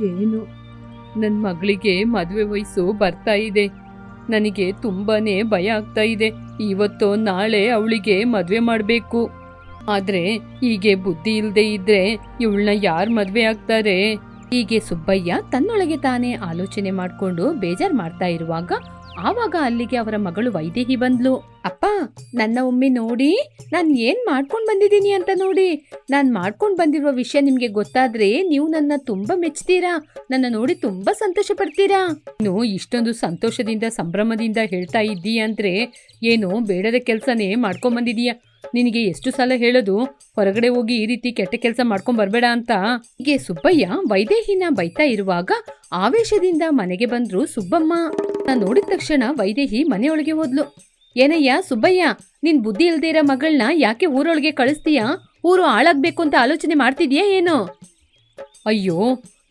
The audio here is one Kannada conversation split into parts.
ಏನು? ನನ್ನ ಮಗಳಿಗೆ ಮದುವೆ ವಯಸ್ಸು ಬರ್ತಾ ಇದೆ. ನನಗೆ ತುಂಬಾನೇ ಭಯ ಆಗ್ತಾ ಇದೆ. ಇವತ್ತು ನಾಳೆ ಅವಳಿಗೆ ಮದುವೆ ಮಾಡಬೇಕು. ಆದರೆ ಹೀಗೆ ಬುದ್ಧಿ ಇಲ್ಲದೆ ಇದ್ರೆ ಇವಳನ್ನ ಯಾರು ಮದುವೆ ಆಗ್ತಾರೆ? ಹೀಗೆ ಸುಬ್ಬಯ್ಯ ತನ್ನೊಳಗೆ ತಾನೇ ಆಲೋಚನೆ ಮಾಡಿಕೊಂಡು ಬೇಜಾರು ಮಾಡ್ತಾ ಇರುವಾಗ ಆವಾಗ ಅಲ್ಲಿಗೆ ಅವರ ಮಗಳು ವೈದೇಹಿ ಬಂದ್ಲು. ಅಪ್ಪ, ನನ್ನ ಒಮ್ಮೆ ನೋಡಿ, ನಾನ್ ಏನ್ ಮಾಡ್ಕೊಂಡ್ ಬಂದಿದ್ದೀನಿ ಅಂತ ನೋಡಿ. ನಾನ್ ಮಾಡ್ಕೊಂಡ್ ಬಂದಿರುವ ವಿಷಯ ನಿಮ್ಗೆ ಗೊತ್ತಾದ್ರೆ ನೀವು ನನ್ನ ತುಂಬಾ ಮೆಚ್ತೀರಾ? ನನ್ನ ನೋಡಿ ತುಂಬಾ ಸಂತೋಷ ಪಡ್ತೀರಾ ನೀನು ಇಷ್ಟೊಂದು ಸಂತೋಷದಿಂದ, ಸಂಭ್ರಮದಿಂದ ಹೇಳ್ತಾ ಇದ್ದೀಯ ಅಂದ್ರೆ ಏನೋ ಬೇಡದ ಕೆಲ್ಸನೇ ಮಾಡ್ಕೊಂಡ್ ಬಂದಿದೀಯ. ನಿನಗೆ ಎಷ್ಟು ಸಲ ಹೇಳೋದು? ಹೊರಗಡೆ ಹೋಗಿ ಈ ರೀತಿ ಕೆಟ್ಟ ಕೆಲಸ ಮಾಡ್ಕೊಂಡ್ ಬರಬೇಡ ಅಂತ. ಹೀಗೆ ಸುಬ್ಬಯ್ಯ ವೈದೇಹಿನ ಬೈತಾ ಇರುವಾಗ ಆವೇಶದಿಂದ ಮನೆಗೆ ಬಂದ್ರು ಸುಬ್ಬಮ್ಮ. ನೋಡಿದ ತಕ್ಷಣ ವೈದೇಹಿ ಮನೆಯೊಳಗೆ ಹೋದ್ಲು. ಏನಯ್ಯ ಸುಬ್ಬಯ್ಯ, ನಿನ್ ಬುದ್ಧಿ ಇಲ್ದೇ ಇರೋ ಮಗಳನ್ನ ಯಾಕೆ ಊರೊಳಗೆ ಕಳಿಸ್ತೀಯಾ? ಊರು ಹಾಳಾಗ್ಬೇಕು ಅಂತ ಆಲೋಚನೆ ಮಾಡ್ತಿದ್ಯಾ ಏನು? ಅಯ್ಯೋ,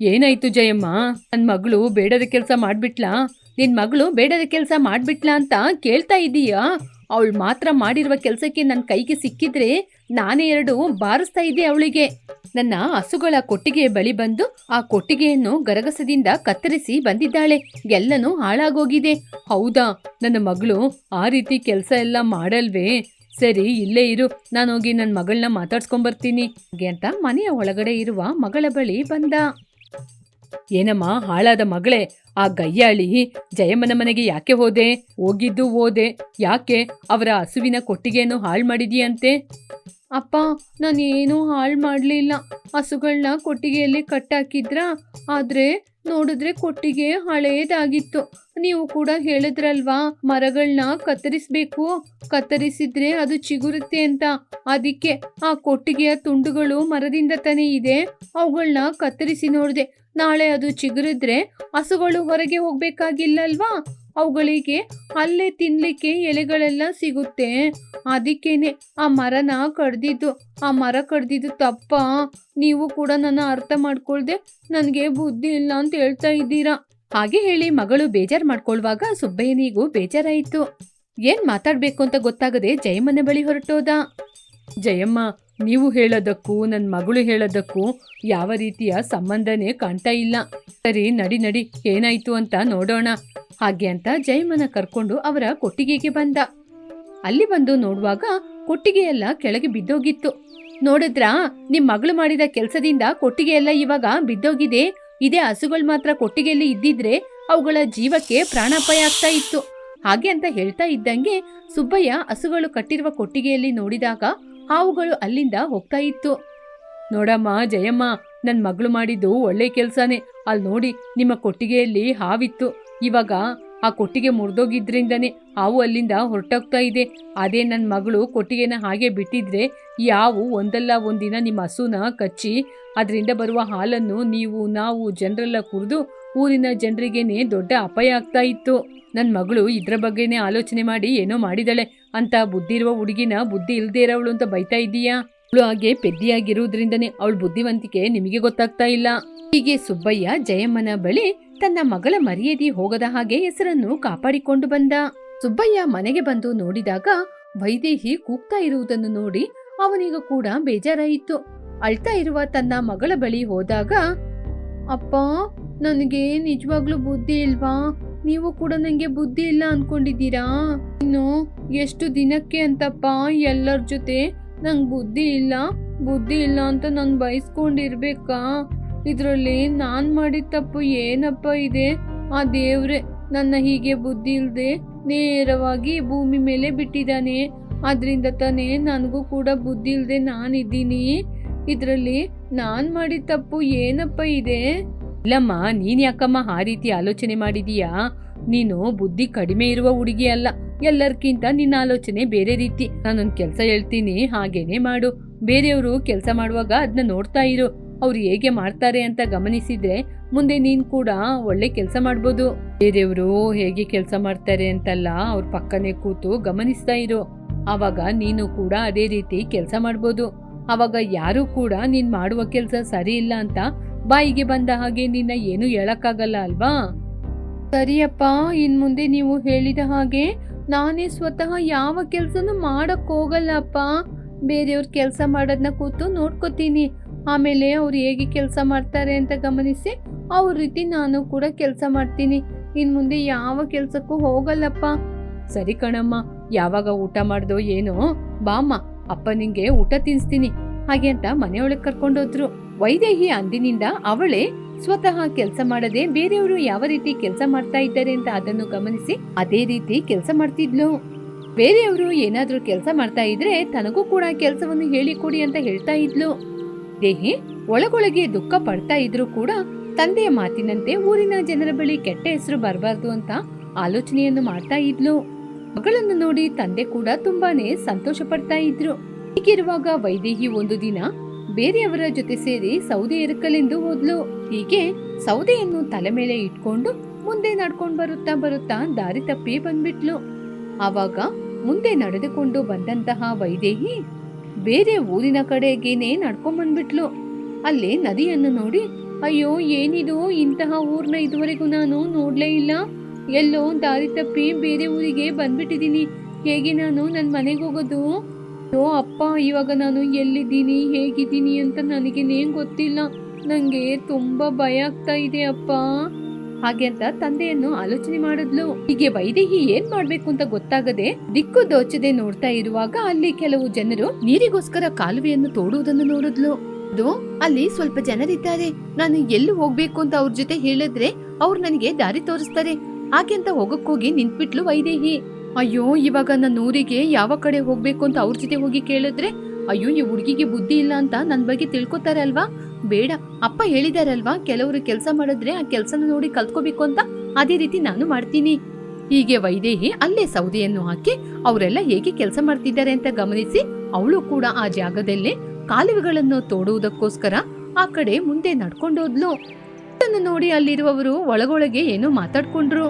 ಏನಾಯ್ತು ಜಯಮ್ಮ? ನನ್ ಮಗಳು ಬೇಡದ ಕೆಲಸ ಮಾಡ್ಬಿಟ್ಲಾ? ನಿನ್ ಮಗಳು ಬೇಡದ ಕೆಲಸ ಮಾಡ್ಬಿಟ್ಲಾ ಅಂತ ಕೇಳ್ತಾ ಇದೀಯಾ? ಅವಳು ಮಾತ್ರ ಮಾಡಿರುವ ಕೆಲಸಕ್ಕೆ ನನ್ನ ಕೈಗೆ ಸಿಕ್ಕಿದ್ರೆ ನಾನೇ ಎರಡು ಬಾರಿಸ್ತಾ ಇದ್ದೆ ಅವಳಿಗೆ. ನನ್ನ ಹಸುಗಳ ಕೊಟ್ಟಿಗೆ ಬಳಿ ಬಂದು ಆ ಕೊಟ್ಟಿಗೆಯನ್ನು ಗರಗಸದಿಂದ ಕತ್ತರಿಸಿ ಬಂದಿದ್ದಾಳೆ. ಎಲ್ಲನೂ ಹಾಳಾಗೋಗಿದೆ. ಹೌದಾ, ನನ್ನ ಮಗಳು ಆ ರೀತಿ ಕೆಲಸ ಎಲ್ಲ ಮಾಡಲ್ವೇ? ಸರಿ, ಇಲ್ಲೇ ಇರು. ನಾನು ಹೋಗಿ ನನ್ನ ಮಗಳನ್ನ ಮಾತಾಡ್ಸ್ಕೊಂಬರ್ತೀನಿ ಅಂತ ಮನೆಯ ಒಳಗಡೆ ಇರುವ ಮಗಳ ಬಳಿ ಬಂದ. ಏನಮ್ಮ ಹಾಳಾದ ಮಗಳೇ? ಆ ಗಯ್ಯಾಳಿ ಜಯಮ್ಮನ ಮನೆಗೆ ಯಾಕೆ ಹೋದೆ? ಹೋಗಿದ್ದು ಓದೆ ಯಾಕೆ? ಅವರ ಹಸುವಿನ ಕೊಟ್ಟಿಗೆಯನ್ನು ಹಾಳು ಮಾಡಿದೀಯಂತೆ? ಅಪ್ಪ, ನಾನೇನೂ ಹಾಳು ಮಾಡಲಿಲ್ಲ. ಹಸುಗಳನ್ನ ಕೊಟ್ಟಿಗೆಯಲ್ಲಿ ಕಟ್ಟಾಕಿದ್ರ? ಆದರೆ ನೋಡಿದ್ರೆ ಕೊಟ್ಟಿಗೆ ಹಳೇದಾಗಿತ್ತು. ನೀವು ಕೂಡ ಹೇಳಿದ್ರಲ್ವಾ ಮರಗಳನ್ನ ಕತ್ತರಿಸ್ಬೇಕು. ಕತ್ತರಿಸಿದ್ರೆ ಅದು ಚಿಗುರುತ್ತೆ ಅಂತ. ಅದಕ್ಕೆ ಆ ಕೊಟ್ಟಿಗೆಯ ತುಂಡುಗಳು ಮರದಿಂದ ತಾನೇ ಇದೆ. ಅವುಗಳನ್ನ ಕತ್ತರಿಸಿ ನೋಡಿದೆ. ನಾಳೆ ಅದು ಚಿಗುರಿದ್ರೆ ಹಸುಗಳು ಹೊರಗೆ ಹೋಗ್ಬೇಕಾಗಿಲ್ಲಲ್ವಾ? ಅವುಗಳಿಗೆ ಅಲ್ಲೇ ತಿನ್ಲಿಕ್ಕೆ ಎಲೆಗಳೆಲ್ಲ ಸಿಗುತ್ತೆ. ಅದಕ್ಕೇನೆ ಆ ಮರನ ಕಡ್ದಿದ್ದು. ಆ ಮರ ಕಡ್ದಿದ್ದು ತಪ್ಪ? ನೀವು ಕೂಡ ನನ್ನ ಅರ್ಥ ಮಾಡ್ಕೊಳ್ದೆ ನನಗೆ ಬುದ್ಧಿ ಇಲ್ಲ ಅಂತ ಹೇಳ್ತಾ ಇದ್ದೀರಾ? ಹಾಗೆ ಹೇಳಿ ಮಗಳು ಬೇಜಾರ್ ಮಾಡ್ಕೊಳ್ವಾಗ ಸುಬ್ಬಯ್ಯನಿಗೂ ಬೇಜಾರಾಯಿತು. ಏನ್ ಮಾತಾಡ್ಬೇಕು ಅಂತ ಗೊತ್ತಾಗದೆ ಜಯಮ್ಮನ ಬಳಿ ಹೊರಟೋದ. ಜಯಮ್ಮ, ನೀವು ಹೇಳೋದಕ್ಕೂ ನನ್ನ ಮಗಳು ಹೇಳೋದಕ್ಕೂ ಯಾವ ರೀತಿಯ ಸಂಬಂಧನೇ ಕಾಣ್ತಾ ಇಲ್ಲ. ಸರಿ, ನಡಿ ನಡಿ, ಏನಾಯ್ತು ಅಂತ ನೋಡೋಣ. ಹಾಗೆ ಅಂತ ಜಯಮ್ಮನ ಕರ್ಕೊಂಡು ಅವರ ಕೊಟ್ಟಿಗೆಗೆ ಬಂದ. ಅಲ್ಲಿ ಬಂದು ನೋಡುವಾಗ ಕೊಟ್ಟಿಗೆಯೆಲ್ಲ ಕೆಳಗೆ ಬಿದ್ದೋಗಿತ್ತು. ನೋಡಿದ್ರಾ, ನಿಮ್ ಮಗಳು ಮಾಡಿದ ಕೆಲಸದಿಂದ ಕೊಟ್ಟಿಗೆಯೆಲ್ಲ ಇವಾಗ ಬಿದ್ದೋಗಿದೆ. ಇದೇ ಹಸುಗಳು ಮಾತ್ರ ಕೊಟ್ಟಿಗೆಯಲ್ಲಿ ಇದ್ದಿದ್ರೆ ಅವುಗಳ ಜೀವಕ್ಕೆ ಪ್ರಾಣಾಪಾಯ ಆಗ್ತಾ ಇತ್ತು. ಹಾಗೆ ಅಂತ ಹೇಳ್ತಾ ಇದ್ದಂಗೆ ಸುಬ್ಬಯ್ಯ ಹಸುಗಳು ಕಟ್ಟಿರುವ ಕೊಟ್ಟಿಗೆಯಲ್ಲಿ ನೋಡಿದಾಗ ಹಾವುಗಳು ಅಲ್ಲಿಂದ ಹೋಗ್ತಾ ಇತ್ತು. ನೋಡಮ್ಮ, ಜಯಮ್ಮ, ನನ್ ಮಗಳು ಮಾಡಿದ್ದು ಒಳ್ಳೆ ಕೆಲ್ಸನೇ. ಅಲ್ಲಿ ನೋಡಿ, ನಿಮ್ಮ ಕೊಟ್ಟಿಗೆಯಲ್ಲಿ ಹಾವಿತ್ತು. ಇವಾಗ ಆ ಕೊಟ್ಟಿಗೆ ಮುರಿದೋಗಿದ್ರಿಂದನೇ ಹಾವು ಅಲ್ಲಿಂದ ಹೊರಟೋಗ್ತಾ ಇದೆ. ಅದೇ ನನ್ನ ಮಗಳು ಕೊಟ್ಟಿಗೆನ ಹಾಗೆ ಬಿಟ್ಟಿದ್ರೆ ಯಾವು ಒಂದಲ್ಲ ಒಂದಿನ ನಿಮ್ಮ ಹಸುನ ಕಚ್ಚಿ, ಅದರಿಂದ ಬರುವ ಹಾಲನ್ನು ನೀವು, ನಾವು ಜನರೆಲ್ಲ ಕುರಿದು ಊರಿನ ಜನರಿಗೇನೆ ದೊಡ್ಡ ಅಪಾಯ ಆಗ್ತಾ ಇತ್ತು. ನನ್ನ ಮಗಳು ಇದ್ರ ಬಗ್ಗೆನೇ ಆಲೋಚನೆ ಮಾಡಿ ಏನೋ ಮಾಡಿದಾಳೆ. ಅಂತ ಬುದ್ಧಿ ಇರುವ ಹುಡುಗಿನ ಬುದ್ಧಿ ಇಲ್ದೇ ಇರೋವಳು ಅಂತ ಬೈತಾ ಇದೀಯಾ ಅವಳು ಹಾಗೆ ಪೆದ್ದಿಯಾಗಿರುವುದರಿಂದನೇ ಅವಳ ಬುದ್ಧಿವಂತಿಕೆ ನಿಮಗೆ ಗೊತ್ತಾಗ್ತಾ ಇಲ್ಲ. ಹೀಗೆ ಸುಬ್ಬಯ್ಯ ಜಯಮ್ಮನ ಬಳಿ ತನ್ನ ಮಗಳ ಮರ್ಯಾದೆ ಹೋಗದ ಹಾಗೆ ಹೆಸರನ್ನು ಕಾಪಾಡಿಕೊಂಡು ಬಂದ. ಸುಬ್ಬಯ್ಯ ಮನೆಗೆ ಬಂದು ನೋಡಿದಾಗ ವೈದೇಹಿ ಕೂಗ್ತಾ ಇರುವುದನ್ನು ನೋಡಿ ಅವನಿಗೂ ಕೂಡ ಬೇಜಾರಾಯಿತು. ಅಳ್ತಾ ಇರುವ ತನ್ನ ಮಗಳ ಬಳಿ ಹೋದಾಗ, ಅಪ್ಪ, ನನಗೆ ನಿಜವಾಗ್ಲೂ ಬುದ್ಧಿ ಇಲ್ವಾ? ನೀವು ಕೂಡ ನನಗೆ ಬುದ್ಧಿ ಇಲ್ಲ ಅನ್ಕೊಂಡಿದ್ದೀರಾ? ಇನ್ನು ಎಷ್ಟು ದಿನಕ್ಕೆ ಅಂತಪ್ಪ, ಎಲ್ಲರ ಜೊತೆ ನಂಗೆ ಬುದ್ಧಿ ಇಲ್ಲ ಬುದ್ಧಿ ಇಲ್ಲ ಅಂತ ನಾನು ಬಯಸ್ಕೊಂಡಿರ್ಬೇಕಾ? ಇದರಲ್ಲಿ ನಾನು ಮಾಡಿದ ತಪ್ಪು ಏನಪ್ಪ ಇದೆ? ಆ ದೇವ್ರೆ ನನ್ನ ಹೀಗೆ ಬುದ್ಧಿ ಇಲ್ಲದೆ ನೇರವಾಗಿ ಭೂಮಿ ಮೇಲೆ ಬಿಟ್ಟಿದ್ದಾನೆ. ಅದರಿಂದ ತಾನೇ ನನಗೂ ಕೂಡ ಬುದ್ಧಿ ಇಲ್ಲದೆ ನಾನಿದ್ದೀನಿ. ಇದರಲ್ಲಿ ನಾನು ಮಾಡಿದ ತಪ್ಪು ಏನಪ್ಪ ಇದೆ? ಇಲ್ಲಮ್ಮ, ನೀನ್ ಯಾಕಮ್ಮ ಆ ರೀತಿ ಆಲೋಚನೆ ಮಾಡಿದೀಯಾ? ನೀನು ಬುದ್ಧಿ ಕಡಿಮೆ ಇರುವ ಹುಡುಗಿ ಅಲ್ಲ. ಎಲ್ಲರ್ಕಿಂತ ನಿನ್ನ ಆಲೋಚನೆ ಬೇರೆ ರೀತಿ. ನಾನೊಂದು ಕೆಲ್ಸ ಹೇಳ್ತೀನಿ, ಹಾಗೇನೆ ಮಾಡು. ಬೇರೆಯವರು ಕೆಲಸ ಮಾಡುವಾಗ ಅದನ್ನ ನೋಡ್ತಾ ಇರು. ಅವ್ರು ಹೇಗೆ ಮಾಡ್ತಾರೆ ಅಂತ ಗಮನಿಸಿದ್ರೆ ಮುಂದೆ ನೀನ್ ಕೂಡ ಒಳ್ಳೆ ಕೆಲಸ ಮಾಡ್ಬೋದು. ಬೇರೆಯವರು ಹೇಗೆ ಕೆಲಸ ಮಾಡ್ತಾರೆ ಅಂತಲ್ಲ, ಅವ್ರ ಪಕ್ಕನೆ ಕೂತು ಗಮನಿಸ್ತಾ ಇರು. ಆವಾಗ ನೀನು ಕೂಡ ಅದೇ ರೀತಿ ಕೆಲಸ ಮಾಡ್ಬೋದು. ಆವಾಗ ಯಾರು ಕೂಡ ನೀನ್ ಮಾಡುವ ಕೆಲಸ ಸರಿ ಇಲ್ಲ ಅಂತ ಬಾಯಿಗೆ ಬಂದ ಹಾಗೆ ನಿನ್ನ ಏನು ಹೇಳಕ್ಕಾಗಲ್ಲ ಅಲ್ವಾ? ಸರಿಯಪ್ಪ, ಇನ್ ಮುಂದೆ ನೀವು ಹೇಳಿದ ಹಾಗೆ ನಾನೇ ಸ್ವತಃ ಯಾವ ಕೆಲಸನೂ ಮಾಡಕ್ ಹೋಗಲ್ಲಪ್ಪ ಬೇರೆಯವ್ರ ಕೆಲಸ ಮಾಡೋದನ್ನ ಕೂತು ನೋಡ್ಕೋತೀನಿ. ಆಮೇಲೆ ಅವ್ರು ಹೇಗೆ ಕೆಲಸ ಮಾಡ್ತಾರೆ ಅಂತ ಗಮನಿಸಿ ಅವ್ರ ರೀತಿ ನಾನು ಕೂಡ ಕೆಲಸ ಮಾಡ್ತೀನಿ. ಇನ್ ಮುಂದೆ ಯಾವ ಕೆಲಸಕ್ಕೂ ಹೋಗಲ್ಲಪ್ಪ. ಸರಿ ಕಣಮ್ಮ. ಯಾವಾಗ ಊಟ ಮಾಡ್ದೋ ಏನೋ? ಬಾಮ್ಮ ಅಪ್ಪ ನಿಂಗೆ ಊಟ ತಿನ್ಸ್ತೀನಿ. ಹಾಗೆ ಅಂತ ಮನೆಯೊಳಗೆ ಕರ್ಕೊಂಡೋದ್ರು. ವೈದೇಹಿ ಅಂದಿನಿಂದ ಅವಳೇ ಸ್ವತಃ ಕೆಲಸ ಮಾಡದೆ ಬೇರೆಯವರು ಯಾವ ರೀತಿ ಕೆಲಸ ಮಾಡ್ತಾ ಇದ್ದಾರೆ ಅಂತ ಅದನ್ನು ಗಮನಿಸಿ ಅದೇ ರೀತಿ ಕೆಲಸ ಮಾಡ್ತಿದ್ಲು. ಬೇರೆಯವರು ಏನಾದ್ರೂ ಕೆಲಸ ಮಾಡ್ತಾ ಇದ್ರೆ ತನಗೂ ಕೂಡ ಕೆಲಸವನ್ನು ಹೇಳಿಕೊಡಿ ಅಂತ ಹೇಳ್ತಾ ಇದ್ಲು. ದೇಹಿ, ಒಳಗೊಳಗೆ ದುಃಖ ಪಡ್ತಾ ಇದ್ರು ಕೂಡ ತಂದೆಯ ಮಾತಿನಂತೆ ಊರಿನ ಜನರ ಬಳಿ ಕೆಟ್ಟ ಹೆಸರು ಬರಬಾರ್ದು ಅಂತ ಆಲೋಚನೆಯನ್ನು ಮಾಡ್ತಾ ಇದ್ಲು. ಮಗಳನ್ನು ನೋಡಿ ತಂದೆ ಕೂಡ ತುಂಬಾನೇ ಸಂತೋಷ ಪಡ್ತಾ ಇದ್ರು. ಹೀಗಿರುವಾಗ ವೈದೇಹಿ ಒಂದು ದಿನ ಬೇರೆಯವರ ಜೊತೆ ಸೇರಿ ಸೌದೆ ಎರಕಲೆಂದು ಹೋದ್ಲು. ಹೀಗೆ ಸೌದೆಯನ್ನು ತಲೆ ಮೇಲೆ ಇಟ್ಕೊಂಡು ಮುಂದೆ ನಡ್ಕೊಂಡು ಬರುತ್ತಾ ಬರುತ್ತಾ ದಾರಿ ತಪ್ಪಿ ಬಂದ್ಬಿಟ್ಲು. ಆವಾಗ ಮುಂದೆ ನಡೆದುಕೊಂಡು ಬಂದಂತಹ ವೈದೇಹಿ ಬೇರೆ ಊರಿನ ಕಡೆಗೇನೆ ನಡ್ಕೊಂಡ್ ಬಂದ್ಬಿಟ್ಲು. ಅಲ್ಲಿ ನದಿಯನ್ನು ನೋಡಿ, ಅಯ್ಯೋ, ಏನಿದು ಇಂತಹ ಊರ್ನ ಇದುವರೆಗೂ ನಾನು ನೋಡ್ಲೇ ಇಲ್ಲ. ಎಲ್ಲೋ ದಾರಿ ತಪ್ಪಿ ಬೇರೆ ಊರಿಗೆ ಬಂದ್ಬಿಟ್ಟಿದ್ದೀನಿ. ಹೇಗೆ ನಾನು ನನ್ನ ಮನೆಗೆ ಹೋಗೋದು? ಓ ಅಪ್ಪ, ಇವಾಗ ನಾನು ಎಲ್ಲಿದ್ದೀನಿ, ಹೇಗಿದ್ದೀನಿ ಅಂತ ನನಗೇನೇ ಗೊತ್ತಿಲ್ಲ. ನನಗೆ ತುಂಬಾ ಭಯ ಆಗ್ತಾ ಇದೆ ಅಪ್ಪ. ಹಾಗೆ ಅಂತ ತಂದೆಯನ್ನು ಆಲೋಚನೆ ಮಾಡಿದ್ಲು. ಹೀಗೆ ವೈದೇಹಿ ಏನ್ ಮಾಡ್ಬೇಕು ಅಂತ ಗೊತ್ತಾಗದೆ ದಿಕ್ಕು ದೋಚದೆ ನೋಡ್ತಾ ಇರುವಾಗ ಅಲ್ಲಿ ಕೆಲವು ಜನರು ನೀರಿಗೋಸ್ಕರ ಕಾಲುವೆಯನ್ನು ತೋಡುವುದನ್ನು ನೋಡಿದ್ಲು. ಅದು ಅಲ್ಲಿ ಸ್ವಲ್ಪ ಜನರಿದ್ದಾರೆ. ನಾನು ಎಲ್ಲಿ ಹೋಗ್ಬೇಕು ಅಂತ ಅವ್ರ ಜೊತೆ ಹೇಳಿದ್ರೆ ಅವ್ರು ನನಗೆ ದಾರಿ ತೋರಿಸ್ತಾರೆ. ಅಂತ ಹೋಗಕ್ಕೋಗಿ ನಿಂತ್ಬಿಟ್ಲು ವೈದೇಹಿ. ಅಯ್ಯೋ, ಇವಾಗ ನನ್ನ ಊರಿಗೆ ಯಾವ ಕಡೆ ಹೋಗ್ಬೇಕು ಅಂತ ಅವ್ರ ಜೊತೆ ಹೋಗಿ ಕೇಳಿದ್ರೆ, ಅಯ್ಯೋ ಈ ಹುಡುಗಿಗೆ ಬುದ್ಧಿ ಇಲ್ಲ ಅಂತ ನನ್ನ ಬಗ್ಗೆ ತಿಳ್ಕೊತಾರೆ ಅಲ್ವಾ? ಬೇಡ, ಅಪ್ಪ ಹೇಳಿದಾರಲ್ವಾ ಕೆಲವರು ಕೆಲಸ ಮಾಡಿದ್ರೆ ಆ ಕೆಲಸನ ನೋಡಿ ಕಲ್ತ್ಕೋಬೇಕು ಅಂತ? ಅದೇ ರೀತಿ ನಾನು ಮಾಡ್ತೀನಿ. ಹೀಗೆ ವೈದೇಹಿ ಅಲ್ಲೇ ಸೌದೆಯನ್ನು ಹಾಕಿ ಅವರೆಲ್ಲ ಹೇಗೆ ಕೆಲಸ ಮಾಡ್ತಿದ್ದಾರೆ ಅಂತ ಗಮನಿಸಿ, ಅವಳು ಕೂಡ ಆ ಜಾಗದಲ್ಲೇ ಕಾಲುವೆಗಳನ್ನು ತೋಡುವುದಕ್ಕೋಸ್ಕರ ಆ ಕಡೆ ಮುಂದೆ ನಡ್ಕೊಂಡೋದ್ಲು. ಅದನ್ನು ನೋಡಿ ಅಲ್ಲಿರುವವರು ಒಳಗೊಳಗೆ ಏನೋ ಮಾತಾಡ್ಕೊಂಡ್ರು.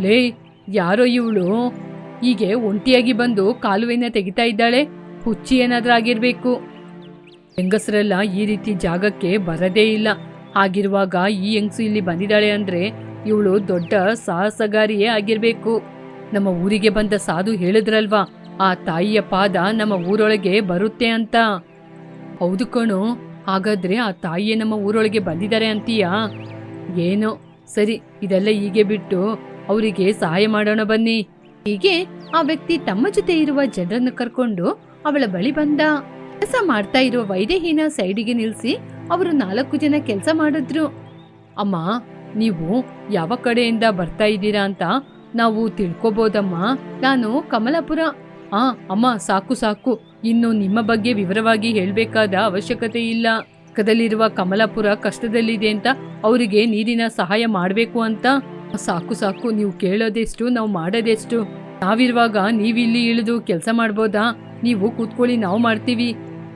ಲೇ, ಯಾರೋ ಇವಳು? ಹೀಗೆ ಒಂಟಿಯಾಗಿ ಬಂದು ಕಾಲುವೆನ ತೆಗಿತಾ ಇದ್ದಾಳೆ. ಹುಚ್ಚಿ ಏನಾದ್ರೂ ಆಗಿರ್ಬೇಕು. ಹೆಂಗಸರೆಲ್ಲ ಈ ರೀತಿ ಜಾಗಕ್ಕೆ ಬರದೇ ಇಲ್ಲ. ಆಗಿರುವಾಗ ಈ ಹೆಂಗಸು ಇಲ್ಲಿ ಬಂದಿದ್ದಾಳೆ ಅಂದ್ರೆ ಇವಳು ದೊಡ್ಡ ಸಾಹಸಗಾರಿಯೇ ಆಗಿರ್ಬೇಕು. ನಮ್ಮ ಊರಿಗೆ ಬಂದ ಸಾಧು ಹೇಳಿದ್ರಲ್ವಾ, ಆ ತಾಯಿಯ ಪಾದ ನಮ್ಮ ಊರೊಳಗೆ ಬರುತ್ತೆ ಅಂತ. ಹೌದು ಕಣೋ. ಹಾಗಾದ್ರೆ ಆ ತಾಯಿಯೇ ನಮ್ಮ ಊರೊಳಗೆ ಬಂದಿದ್ದಾರೆ ಅಂತೀಯಾ? ಏನೋ. ಸರಿ, ಇದೆಲ್ಲ ಹೀಗೆ ಬಿಟ್ಟು ಅವರಿಗೆ ಸಹಾಯ ಮಾಡೋಣ ಬನ್ನಿ. ಹೀಗೆ ಆ ವ್ಯಕ್ತಿ ತಮ್ಮ ಜೊತೆ ಇರುವ ಜನರನ್ನು ಕರ್ಕೊಂಡು ಅವಳ ಬಳಿ ಬಂದ. ಕೆಲಸ ಮಾಡ್ತಾ ಇರುವ ವೈದೇಹಿನ ಸೈಡಿಗೆ ನಿಲ್ಸಿ ಅವರು ನಾಲ್ಕು ಜನ ಕೆಲಸ ಮಾಡಿದ್ರು. ಅಮ್ಮ, ನೀವು ಯಾವ ಕಡೆಯಿಂದ ಬರ್ತಾ ಇದ್ದೀರಾ ಅಂತ ನಾವು ತಿಳ್ಕೊಬೋದಮ್ಮ. ನಾನು ಕಮಲಾಪುರ. ಆ, ಅಮ್ಮ, ಸಾಕು ಸಾಕು. ಇನ್ನು ನಿಮ್ಮ ಬಗ್ಗೆ ವಿವರವಾಗಿ ಹೇಳಬೇಕಾದ ಅವಶ್ಯಕತೆ ಇಲ್ಲ. ಪಕ್ಕದಲ್ಲಿರುವ ಕಮಲಾಪುರ ಕಷ್ಟದಲ್ಲಿದೆ ಅಂತ ಅವರಿಗೆ ನೀರಿನ ಸಹಾಯ ಮಾಡಬೇಕು ಅಂತ. ಸಾಕು ಸಾಕು, ನೀವು ಕೇಳೋದೆಷ್ಟು, ನಾವು ಮಾಡೋದೆಷ್ಟು? ನಾವಿರುವಾಗ ನೀವಿಲ್ಲಿ ಇಳಿದು ಕೆಲಸ ಮಾಡ್ಬೋದಾ? ನೀವು ಕೂತ್ಕೊಳ್ಳಿ, ನಾವು ಮಾಡ್ತೀವಿ.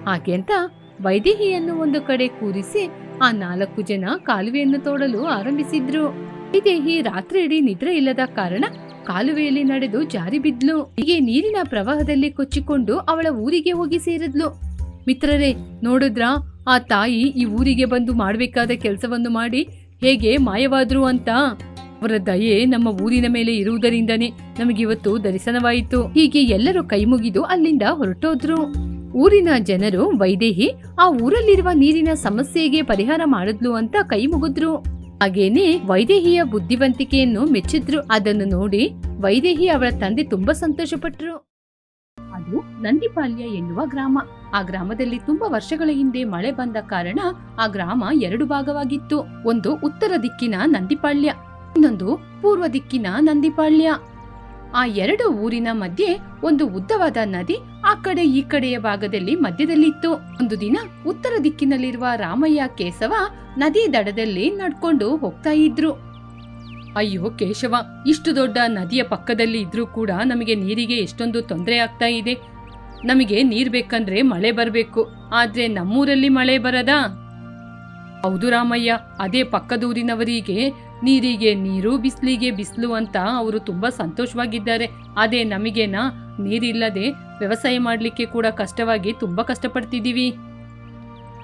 ಹಾಗೆ ಅಂತ ವೈದೇಹಿಯನ್ನು ಒಂದು ಕಡೆ ಕೂರಿಸಿ ಆ ನಾಲ್ಕು ಜನ ಕಾಲುವೆಯನ್ನು ತೋಡಲು ಆರಂಭಿಸಿದ್ರು. ವೈದೇಹಿ ರಾತ್ರಿ ಇಡೀ ನಿದ್ರೆ ಇಲ್ಲದ ಕಾರಣ ಕಾಲುವೆಯಲ್ಲಿ ನಡೆದು ಜಾರಿ ಬಿದ್ಲು. ಹೀಗೆ ನೀರಿನ ಪ್ರವಾಹದಲ್ಲಿ ಕೊಚ್ಚಿಕೊಂಡು ಅವಳ ಊರಿಗೆ ಹೋಗಿ ಸೇರಿದ್ಲು. ಮಿತ್ರರೇ, ನೋಡಿದ್ರಾ? ಆ ತಾಯಿ ಈ ಊರಿಗೆ ಬಂದು ಮಾಡಬೇಕಾದ ಕೆಲಸವನ್ನು ಮಾಡಿ ಹೇಗೆ ಮಾಯವಾದ್ರು ಅಂತ. ಅವರ ದಯೆ ನಮ್ಮ ಊರಿನ ಮೇಲೆ ಇರುವುದರಿಂದನೇ ನಮಗಿವತ್ತು ದರ್ಶನವಾಯಿತು. ಹೀಗೆ ಎಲ್ಲರೂ ಕೈ ಮುಗಿದು ಅಲ್ಲಿಂದ ಹೊರಟೋದ್ರು. ಊರಿನ ಜನರು ವೈದೇಹಿ, ಆ ಊರಲ್ಲಿರುವ ನೀರಿನ ಸಮಸ್ಯೆಗೆ ಪರಿಹಾರ ಮಾಡಿದ್ಲು ಅಂತ ಕೈ ಮುಗಿದ್ರು ಹಾಗೇನೆ ವೈದೇಹಿಯ ಬುದ್ಧಿವಂತಿಕೆಯನ್ನು ಮೆಚ್ಚಿದ್ರು. ಅದನ್ನು ನೋಡಿ ವೈದೇಹಿ ಅವಳ ತಂದೆ ತುಂಬಾ ಸಂತೋಷಪಟ್ಟರು ಅದು ನಂದಿಪಾಲ್ಯ ಎನ್ನುವ ಗ್ರಾಮ. ಆ ಗ್ರಾಮದಲ್ಲಿ ತುಂಬಾ ವರ್ಷಗಳ ಹಿಂದೆ ಮಳೆ ಬಂದ ಕಾರಣ ಆ ಗ್ರಾಮ ಎರಡು ಭಾಗವಾಗಿತ್ತು. ಒಂದು ಉತ್ತರ ದಿಕ್ಕಿನ ನಂದಿಪಾಳ್ಯ, ಇನ್ನೊಂದು ಪೂರ್ವ ದಿಕ್ಕಿನ ನಂದಿಪಾಳ್ಯ. ಆ ಎರಡು ಊರಿನ ಮಧ್ಯೆ ಒಂದು ಉದ್ದವಾದ ನದಿ ಆ ಕಡೆ ಈ ಕಡೆಯ ಭಾಗದಲ್ಲಿ ಮಧ್ಯದಲ್ಲಿತ್ತು. ಒಂದು ದಿನ ಉತ್ತರ ದಿಕ್ಕಿನಲ್ಲಿರುವ ರಾಮಯ್ಯ ಕೇಶವ ನದಿ ದಡದಲ್ಲಿ ನಡ್ಕೊಂಡು ಹೋಗ್ತಾ ಇದ್ರು. ಅಯ್ಯೋ ಕೇಶವ, ಇಷ್ಟು ದೊಡ್ಡ ನದಿಯ ಪಕ್ಕದಲ್ಲಿ ಇದ್ರೂ ಕೂಡ ನಮಗೆ ನೀರಿಗೆ ಎಷ್ಟೊಂದು ತೊಂದರೆ ಆಗ್ತಾ ಇದೆ. ನಮಗೆ ನೀರ್ ಬೇಕಂದ್ರೆ ಮಳೆ ಬರಬೇಕು, ಆದ್ರೆ ನಮ್ಮೂರಲ್ಲಿ ಮಳೆ ಬರದಾ? ಹೌದು ರಾಮಯ್ಯ, ಅದೇ ಪಕ್ಕದೂರಿನವರಿಗೆ ನೀರಿಗೆ, ನೀರು, ಬಿಸಿಲಿಗೆ ಬಿಸಿಲು ಅಂತ ಅವರು ತುಂಬಾ ಸಂತೋಷವಾಗಿದ್ದಾರೆ. ಅದೇ ನಮಗೇನಾ ನೀರಿಲ್ಲದೆ ವ್ಯವಸಾಯ ಮಾಡಲಿಕ್ಕೆ ಕೂಡ ಕಷ್ಟವಾಗಿ ತುಂಬಾ ಕಷ್ಟಪಡ್ತಿದ್ದೀವಿ.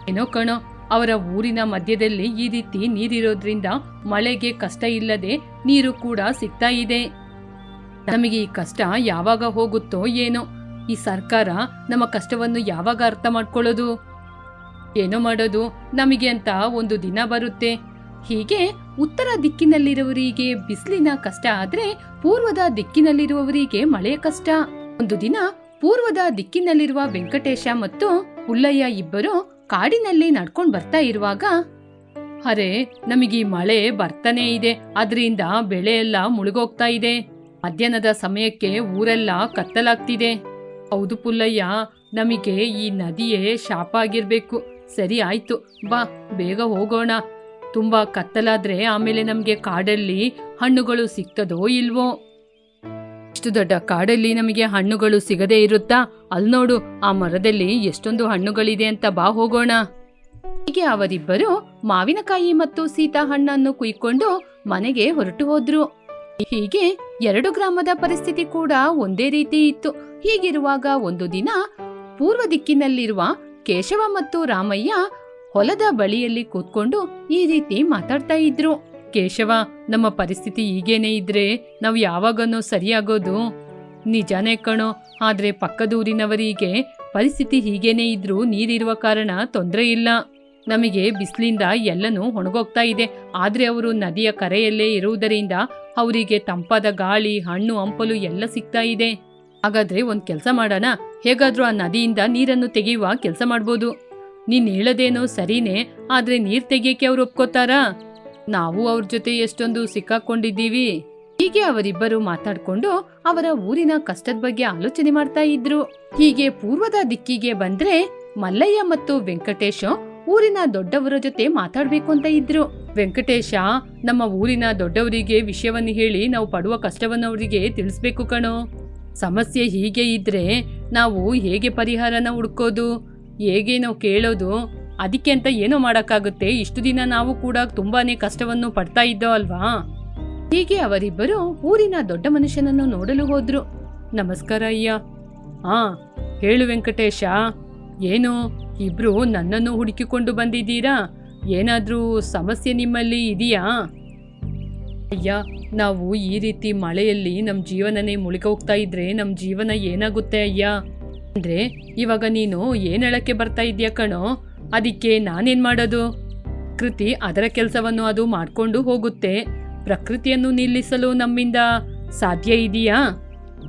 ಏನೋ ಕಣೋ, ಅವರ ಊರಿನ ಮಧ್ಯದಲ್ಲಿ ಈ ರೀತಿ ನೀರಿರೋದ್ರಿಂದ ಮಳೆಗೆ ಕಷ್ಟ ಇಲ್ಲದೆ ನೀರು ಕೂಡ ಸಿಗ್ತಾ ಇದೆ. ನಮಗೆ ಈ ಕಷ್ಟ ಯಾವಾಗ ಹೋಗುತ್ತೋ ಏನೋ, ಈ ಸರ್ಕಾರ ನಮ್ಮ ಕಷ್ಟವನ್ನು ಯಾವಾಗ ಅರ್ಥ ಮಾಡ್ಕೊಳ್ಳೋದು? ಏನೋ ಮಾಡೋದು, ನಮಗೆ ಅಂತ ಒಂದು ದಿನ ಬರುತ್ತೆ. ಹೀಗೆ ಉತ್ತರ ದಿಕ್ಕಿನಲ್ಲಿರುವವರಿಗೆ ಬಿಸಿಲಿನ ಕಷ್ಟ ಆದ್ರೆ ಪೂರ್ವದ ದಿಕ್ಕಿನಲ್ಲಿರುವವರಿಗೆ ಮಳೆಯ ಕಷ್ಟ. ಒಂದು ದಿನ ಪೂರ್ವದ ದಿಕ್ಕಿನಲ್ಲಿರುವ ವೆಂಕಟೇಶ ಮತ್ತು ಪುಲ್ಲಯ್ಯ ಇಬ್ಬರು ಕಾಡಿನಲ್ಲಿ ನಡ್ಕೊಂಡ್ ಬರ್ತಾ ಇರುವಾಗ, ಅರೆ, ನಮಗೆ ಮಳೆ ಬರ್ತಾನೆ ಇದೆ. ಅದರಿಂದ ಬೆಳೆ ಎಲ್ಲ ಮುಳುಗೋಗ್ತಾ ಇದೆ. ಮಧ್ಯಾಹ್ನದ ಸಮಯಕ್ಕೆ ಊರೆಲ್ಲ ಕತ್ತಲಾಗ್ತಿದೆ. ಹೌದು ಪುಲ್ಲಯ್ಯ, ನಮಗೆ ಈ ನದಿಯೇ ಶಾಪ ಆಗಿರ್ಬೇಕು. ಸರಿ ಆಯ್ತು. ಬಾ, ಬೇಗ ಹೋಗೋಣ. ತುಂಬಾ ಕತ್ತಲಾದ್ರೆ ಆಮೇಲೆ ನಮಗೆ ಕಾಡಲ್ಲಿ ಹಣ್ಣುಗಳು ಸಿಗ್ತದೋ ಇಲ್ವೋ? ಇಷ್ಟು ದೊಡ್ಡ ಕಾಡಲ್ಲಿ ನಮಗೆ ಹಣ್ಣುಗಳು ಸಿಗದೇ ಇರುತ್ತಾ? ಅಲ್ಲಿ ನೋಡು, ಆ ಮರದಲ್ಲಿ ಎಷ್ಟೊಂದು ಹಣ್ಣುಗಳಿದೆ ಅಂತ ಬಾ ಹೋಗೋಣ. ಹೀಗೆ ಅವರಿಬ್ಬರು ಮಾವಿನಕಾಯಿ ಮತ್ತು ಸೀತಾ ಹಣ್ಣನ್ನು ಕುಯ್ಕೊಂಡು ಮನೆಗೆ ಹೊರಟು ಹೋದ್ರು. ಹೀಗೆ ಎರಡು ಗ್ರಾಮದ ಪರಿಸ್ಥಿತಿ ಕೂಡ ಒಂದೇ ರೀತಿ ಇತ್ತು. ಹೀಗಿರುವಾಗ ಒಂದು ದಿನ ಪೂರ್ವ ದಿಕ್ಕಿನಲ್ಲಿರುವ ಕೇಶವ ಮತ್ತು ರಾಮಯ್ಯ ಹೊಲದ ಬಳಿಯಲ್ಲಿ ಕೂತ್ಕೊಂಡು ಈ ರೀತಿ ಮಾತಾಡ್ತಾ ಇದ್ರು. ಕೇಶವ, ನಮ್ಮ ಪರಿಸ್ಥಿತಿ ಹೀಗೇನೆ ಇದ್ರೆ ನಾವು ಯಾವಾಗನೋ ಸರಿಯಾಗೋದು? ನಿಜಾನೇ ಕಣೋ, ಆದ್ರೆ ಪಕ್ಕದೂರಿನವರಿಗೆ ಪರಿಸ್ಥಿತಿ ಹೀಗೇನೆ ಇದ್ರೂ ನೀರಿರುವ ಕಾರಣ ತೊಂದರೆ ಇಲ್ಲ. ನಮಗೆ ಬಿಸಿಲಿಂದ ಎಲ್ಲನೂ ಒಣಗೋಗ್ತಾ ಇದೆ. ಆದ್ರೆ ಅವರು ನದಿಯ ಕರೆಯಲ್ಲೇ ಇರುವುದರಿಂದ ಅವರಿಗೆ ತಂಪಾದ ಗಾಳಿ, ಹಣ್ಣು, ಹಂಪಲು ಎಲ್ಲ ಸಿಗ್ತಾ ಇದೆ. ಹಾಗಾದ್ರೆ ಒಂದ್ ಕೆಲಸ ಮಾಡೋಣ. ಹೇಗಾದ್ರೂ ಆ ನದಿಯಿಂದ ನೀರನ್ನು ತೆಗೆಯುವ ಕೆಲಸ ಮಾಡ್ಬೋದು. ನೀನ್ ಹೇಳದೇನೋ ಸರಿನೇ, ಆದ್ರೆ ನೀರ್ ತೆಗಿಯಕ್ಕೆ ಅವ್ರು ಒಪ್ಕೋತಾರಾ? ನಾವು ಅವ್ರ ಜೊತೆ ಎಷ್ಟೊಂದು ಸಿಕ್ಕಾಕೊಂಡಿದ್ದೀವಿ. ಹೀಗೆ ಅವರಿಬ್ಬರು ಮಾತಾಡ್ಕೊಂಡು ಅವರ ಊರಿನ ಕಷ್ಟದ ಬಗ್ಗೆ ಆಲೋಚನೆ ಮಾಡ್ತಾ ಇದ್ರು. ಹೀಗೆ ಪೂರ್ವದ ದಿಕ್ಕಿಗೆ ಬಂದ್ರೆ ಮಲ್ಲಯ್ಯ ಮತ್ತು ವೆಂಕಟೇಶ ಊರಿನ ದೊಡ್ಡವರ ಜೊತೆ ಮಾತಾಡ್ಬೇಕು ಅಂತ ಇದ್ರು. ವೆಂಕಟೇಶ, ನಮ್ಮ ಊರಿನ ದೊಡ್ಡವರಿಗೆ ವಿಷಯವನ್ನು ಹೇಳಿ ನಾವು ಪಡುವ ಕಷ್ಟವನ್ನು ಅವರಿಗೆ ತಿಳಿಸ್ಬೇಕು ಕಣೋ. ಸಮಸ್ಯೆ ಹೀಗೆ ಇದ್ರೆ ನಾವು ಹೇಗೆ ಪರಿಹಾರನ ಹುಡ್ಕೋದು? ಹೇಗೆ ನಾವು ಕೇಳೋದು, ಅದಕ್ಕೆ ಅಂತ ಏನೋ ಮಾಡೋಕ್ಕಾಗುತ್ತೆ? ಇಷ್ಟು ದಿನ ನಾವು ಕೂಡ ತುಂಬಾನೇ ಕಷ್ಟವನ್ನು ಪಡ್ತಾ ಇದ್ದೋ ಅಲ್ವಾ? ಹೀಗೆ ಅವರಿಬ್ಬರು ಊರಿನ ದೊಡ್ಡ ಮನುಷ್ಯನನ್ನು ನೋಡಲು ಹೋದ್ರು. ನಮಸ್ಕಾರ ಅಯ್ಯ. ಹಾ, ಹೇಳು ವೆಂಕಟೇಶ. ಏನು, ಇಬ್ರು ನನ್ನನ್ನು ಹುಡುಕಿಕೊಂಡು ಬಂದಿದ್ದೀರಾ? ಏನಾದರೂ ಸಮಸ್ಯೆ ನಿಮ್ಮಲ್ಲಿ ಇದೆಯಾ? ಅಯ್ಯ, ನಾವು ಈ ರೀತಿ ಮಳೆಯಲ್ಲಿ ನಮ್ಮ ಜೀವನನೇ ಮುಳುಗೋಗ್ತಾ ಇದ್ರೆ ನಮ್ಮ ಜೀವನ ಏನಾಗುತ್ತೆ ಅಯ್ಯ? ಅಂದ್ರೆ ಇವಾಗ ನೀನು ಏನ್ ಹೇಳಕ್ಕೆ ಬರ್ತಾ ಇದೆಯಾ ಕಣೋ? ಅದಕ್ಕೆ ನಾನೇನ್ ಮಾಡೋದು? ಕೃತಿ ಅದರ ಕೆಲಸವನ್ನು ಅದು ಮಾಡ್ಕೊಂಡು ಹೋಗುತ್ತೆ. ಪ್ರಕೃತಿಯನ್ನು ನಿಲ್ಲಿಸಲು ನಮ್ಮಿಂದ ಸಾಧ್ಯ ಇದೆಯಾ?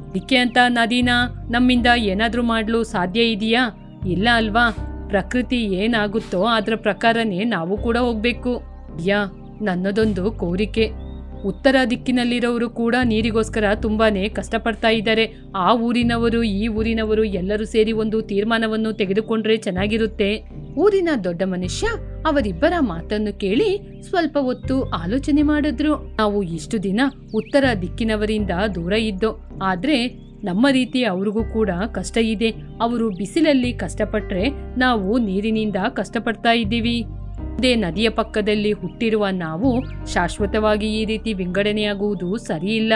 ಅದಕ್ಕೆ ಅಂತ ನದಿನ, ನಮ್ಮಿಂದ ಏನಾದರೂ ಮಾಡಲು ಸಾಧ್ಯ ಇದೆಯಾ? ಇಲ್ಲ ಅಲ್ವಾ? ಪ್ರಕೃತಿ ಏನಾಗುತ್ತೋ ಅದರ ಪ್ರಕಾರನೇ ನಾವು ಕೂಡ ಹೋಗಬೇಕು. ಯಾ, ನನ್ನದೊಂದು ಕೋರಿಕೆ. ಉತ್ತರ ದಿಕ್ಕಿನಲ್ಲಿರೋರು ಕೂಡ ನೀರಿಗೋಸ್ಕರ ತುಂಬಾನೇ ಕಷ್ಟಪಡ್ತಾ ಇದ್ದಾರೆ. ಆ ಊರಿನವರು, ಈ ಊರಿನವರು ಎಲ್ಲರೂ ಸೇರಿ ಒಂದು ತೀರ್ಮಾನವನ್ನು ತೆಗೆದುಕೊಂಡ್ರೆ ಚೆನ್ನಾಗಿರುತ್ತೆ. ಊರಿನ ದೊಡ್ಡ ಮನುಷ್ಯ ಅವರಿಬ್ಬರ ಮಾತನ್ನು ಕೇಳಿ ಸ್ವಲ್ಪ ಹೊತ್ತು ಆಲೋಚನೆ ಮಾಡಿದ್ರು. ನಾವು ಇಷ್ಟು ದಿನ ಉತ್ತರ ದಿಕ್ಕಿನವರಿಂದ ದೂರ ಇದ್ದೋ, ಆದ್ರೆ ನಮ್ಮ ರೀತಿ ಅವ್ರಿಗೂ ಕೂಡ ಕಷ್ಟ ಇದೆ. ಅವರು ಬಿಸಿಲಲ್ಲಿ ಕಷ್ಟಪಟ್ರೆ ನಾವು ನೀರಿನಿಂದ ಕಷ್ಟಪಡ್ತಾ ಇದ್ದೀವಿ. ಅದೇ ನದಿಯ ಪಕ್ಕದಲ್ಲಿ ಹುಟ್ಟಿರುವ ನಾವು ಶಾಶ್ವತವಾಗಿ ಈ ರೀತಿ ವಿಂಗಡಣೆಯಾಗುವುದು ಸರಿಯಿಲ್ಲ.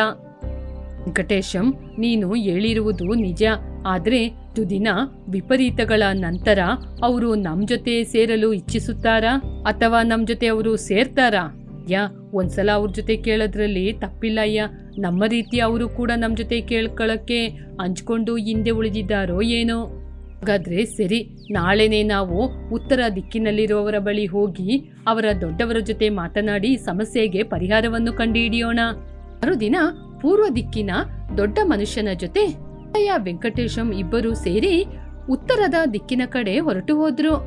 ವೆಂಕಟೇಶಂ, ನೀನು ಹೇಳಿರುವುದು ನಿಜ. ಆದರೆ ತುದಿನ ವಿಪರೀತಗಳ ನಂತರ ಅವರು ನಮ್ಮ ಜೊತೆ ಸೇರಲು ಇಚ್ಛಿಸುತ್ತಾರಾ? ಅಥವಾ ನಮ್ಮ ಜೊತೆ ಅವರು ಸೇರ್ತಾರಾ? ಯಾ, ಒಂದ್ಸಲ ಅವ್ರ ಜೊತೆ ಕೇಳೋದ್ರಲ್ಲಿ ತಪ್ಪಿಲ್ಲ ಅಯ್ಯ ನಮ್ಮ ರೀತಿ ಅವರು ಕೂಡ ನಮ್ಮ ಜೊತೆ ಕೇಳ್ಕೊಳ್ಳೋಕ್ಕೆ ಹಂಚ್ಕೊಂಡು ಹಿಂದೆ ಉಳಿದಿದ್ದಾರೋ ಏನೋ? ಹಾಗಾದ್ರೆ ಸರಿ, ನಾಳೆನೇ ನಾವು ಉತ್ತರ ದಿಕ್ಕಿನಲ್ಲಿರುವವರ ಬಳಿ ಹೋಗಿ ಅವರ ದೊಡ್ಡವರ ಜೊತೆ ಮಾತನಾಡಿ ಸಮಸ್ಯೆಗೆ ಪರಿಹಾರವನ್ನು ಕಂಡುಹಿಡಿಯೋಣ. ಮರುದಿನ ಪೂರ್ವ ದಿಕ್ಕಿನ ದೊಡ್ಡ ಮನುಷ್ಯನ ಜೊತೆ ಅಯ್ಯ ವೆಂಕಟೇಶಂ ಇಬ್ಬರು ಸೇರಿ ಉತ್ತರದ ದಿಕ್ಕಿನ ಕಡೆ ಹೊರಟು ಹೋದ್ರು.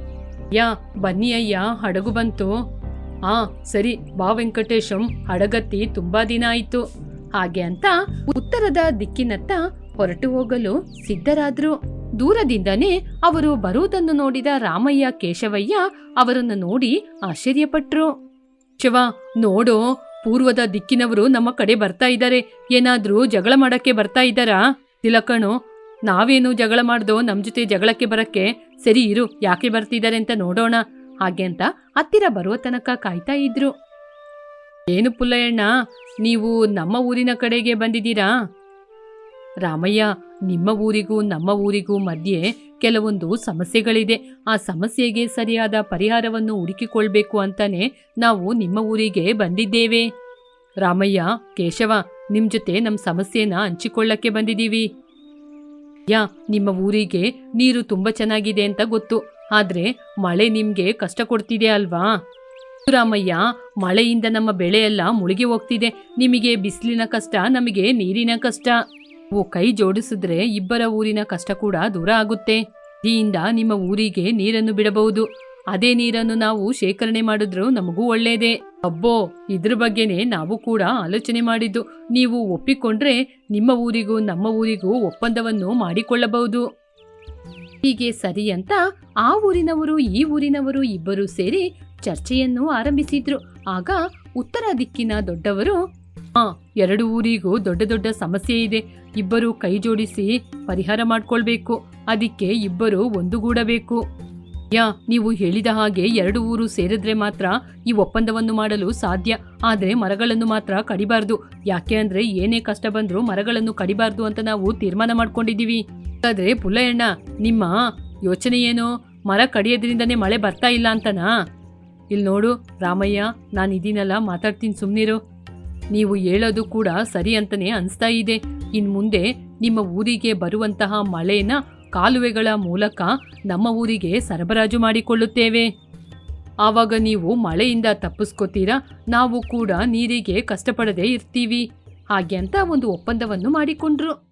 ಯಾ ಬನ್ನಿ ಅಯ್ಯ, ಹಡಗು ಬಂತು. ಆ, ಸರಿ, ಬಾ ವೆಂಕಟೇಶಂ, ಹಡಗತ್ತಿ ತುಂಬಾ ದಿನ ಆಯ್ತು. ಹಾಗೆ ಅಂತ ಉತ್ತರದ ದಿಕ್ಕಿನತ್ತ ಹೊರಟು ಹೋಗಲು ಸಿದ್ಧರಾದ್ರು. ದೂರದಿಂದನೇ ಅವರು ಬರುವುದನ್ನು ನೋಡಿದ ರಾಮಯ್ಯ ಕೇಶವಯ್ಯ ಅವರನ್ನು ನೋಡಿ ಆಶ್ಚರ್ಯಪಟ್ರು. ಶಿವ ನೋಡೋ, ಪೂರ್ವದ ದಿಕ್ಕಿನವರು ನಮ್ಮ ಕಡೆ ಬರ್ತಾ ಇದ್ದಾರೆ. ಏನಾದ್ರೂ ಜಗಳ ಮಾಡಕ್ಕೆ ಬರ್ತಾ ಇದ್ದಾರಾ? ತಿಲಕಣು, ನಾವೇನು ಜಗಳ ಮಾಡ್ದೋ ನಮ್ಮ ಜೊತೆ ಜಗಳಕ್ಕೆ ಬರಕ್ಕೆ ಸರಿ ಇರು, ಯಾಕೆ ಬರ್ತಿದ್ದಾರೆ ಅಂತ ನೋಡೋಣ. ಹಾಗೆ ಅಂತ ಹತ್ತಿರ ಬರುವ ತನಕ ಕಾಯ್ತಾ ಇದ್ರು. ಏನು ಪುಲ್ಲಯ್ಯಣ್ಣ, ನೀವು ನಮ್ಮ ಊರಿನ ಕಡೆಗೆ ಬಂದಿದ್ದೀರಾ? ರಾಮಯ್ಯ, ನಿಮ್ಮ ಊರಿಗೂ ನಮ್ಮ ಊರಿಗೂ ಮಧ್ಯೆ ಕೆಲವೊಂದು ಸಮಸ್ಯೆಗಳಿದೆ. ಆ ಸಮಸ್ಯೆಗೆ ಸರಿಯಾದ ಪರಿಹಾರವನ್ನು ಹುಡುಕಿಕೊಳ್ಬೇಕು ಅಂತಾನೆ ನಾವು ನಿಮ್ಮ ಊರಿಗೆ ಬಂದಿದ್ದೇವೆ. ರಾಮಯ್ಯ, ಕೇಶವ, ನಿಮ್ ಜೊತೆ ನಮ್ಮ ಸಮಸ್ಯೆನ ಹಂಚಿಕೊಳ್ಳಕ್ಕೆ ಬಂದಿದ್ದೀವಿ. ಯಾ, ನಿಮ್ಮ ಊರಿಗೆ ನೀರು ತುಂಬಾ ಚೆನ್ನಾಗಿದೆ ಅಂತ ಗೊತ್ತು. ಆದ್ರೆ ಮಳೆ ನಿಮ್ಗೆ ಕಷ್ಟ ಕೊಡ್ತಿದೆ ಅಲ್ವಾ? ರಾಮಯ್ಯ, ಮಳೆಯಿಂದ ನಮ್ಮ ಬೆಳೆಯೆಲ್ಲ ಮುಳುಗಿ ಹೋಗ್ತಿದೆ. ನಿಮಗೆ ಬಿಸಿಲಿನ ಕಷ್ಟ, ನಮಗೆ ನೀರಿನ ಕಷ್ಟ. ನೀವು ಕೈ ಜೋಡಿಸಿದ್ರೆ ಇಬ್ಬರ ಊರಿನ ಕಷ್ಟ ಕೂಡ ದೂರ ಆಗುತ್ತೆ. ನದಿಯಿಂದ ನಿಮ್ಮ ಊರಿಗೆ ನೀರನ್ನು ಬಿಡಬಹುದು. ಅದೇ ನೀರನ್ನು ನಾವು ಶೇಖರಣೆ ಮಾಡಿದ್ರು ನಮಗೂ ಒಳ್ಳೆಯದೇ ಅಬ್ಬೋ, ಇದ್ರ ಬಗ್ಗೆನೇ ನಾವು ಕೂಡ ಆಲೋಚನೆ ಮಾಡಿದ್ದು. ನೀವು ಒಪ್ಪಿಕೊಂಡ್ರೆ ನಿಮ್ಮ ಊರಿಗೂ, ನಮ್ಮ ಊರಿಗೂ ಒಪ್ಪಂದವನ್ನು ಮಾಡಿಕೊಳ್ಳಬಹುದು. ಹೀಗೆ ಸರಿ ಅಂತ ಆ ಊರಿನವರು, ಈ ಊರಿನವರು ಇಬ್ಬರು ಸೇರಿ ಚರ್ಚೆಯನ್ನು ಆರಂಭಿಸಿದ್ರು. ಆಗ ಉತ್ತರ ದಿಕ್ಕಿನ ದೊಡ್ಡವರು ಆ, ಎರಡು ಊರಿಗೂ ದೊಡ್ಡ ದೊಡ್ಡ ಸಮಸ್ಯೆ ಇದೆ. ಇಬ್ಬರು ಕೈ ಜೋಡಿಸಿ ಪರಿಹಾರ ಮಾಡ್ಕೊಳ್ಬೇಕು. ಅದಕ್ಕೆ ಇಬ್ಬರು ಒಂದುಗೂಡಬೇಕು. ಯಾ, ನೀವು ಹೇಳಿದ ಹಾಗೆ ಎರಡು ಊರು ಸೇರಿದ್ರೆ ಮಾತ್ರ ಈ ಒಪ್ಪಂದವನ್ನು ಮಾಡಲು ಸಾಧ್ಯ. ಆದರೆ ಮರಗಳನ್ನು ಮಾತ್ರ ಕಡಿಬಾರ್ದು. ಯಾಕೆ ಅಂದ್ರೆ ಏನೇ ಕಷ್ಟ ಬಂದರೂ ಮರಗಳನ್ನು ಕಡಿಬಾರ್ದು ಅಂತ ನಾವು ತೀರ್ಮಾನ ಮಾಡ್ಕೊಂಡಿದ್ದೀವಿ. ಆದರೆ ಪುಲ್ಲಯ್ಯಣ್ಣ, ನಿಮ್ಮ ಯೋಚನೆ ಏನು? ಮರ ಕಡಿಯೋದ್ರಿಂದನೇ ಮಳೆ ಬರ್ತಾ ಇಲ್ಲ ಅಂತನಾ? ಇಲ್ಲಿ ನೋಡು ರಾಮಯ್ಯ, ನಾನು ಇದೀನಲ್ಲ, ಮಾತಾಡ್ತೀನಿ ಸುಮ್ಮನಿರು ನೀವು ಹೇಳೋದು ಕೂಡ ಸರಿ ಅಂತಲೇ ಅನಿಸ್ತಾ ಇದೆ. ಇನ್ ಮುಂದೆ ನಿಮ್ಮ ಊರಿಗೆ ಬರುವಂತಹ ಮಳೆನ ಕಾಲುವೆಗಳ ಮೂಲಕ ನಮ್ಮ ಊರಿಗೆ ಸರಬರಾಜು ಮಾಡಿಕೊಳ್ಳುತ್ತೇವೆ. ಆವಾಗ ನೀವು ಮಳೆಯಿಂದ ತಪ್ಪಿಸ್ಕೋತೀರಾ? ನಾವು ಕೂಡ ನೀರಿಗೆ ಕಷ್ಟಪಡದೆ ಇರ್ತೀವಿ. ಹಾಗೆ ಅಂತ ಒಂದು ಒಪ್ಪಂದವನ್ನು ಮಾಡಿಕೊಂಡ್ರು.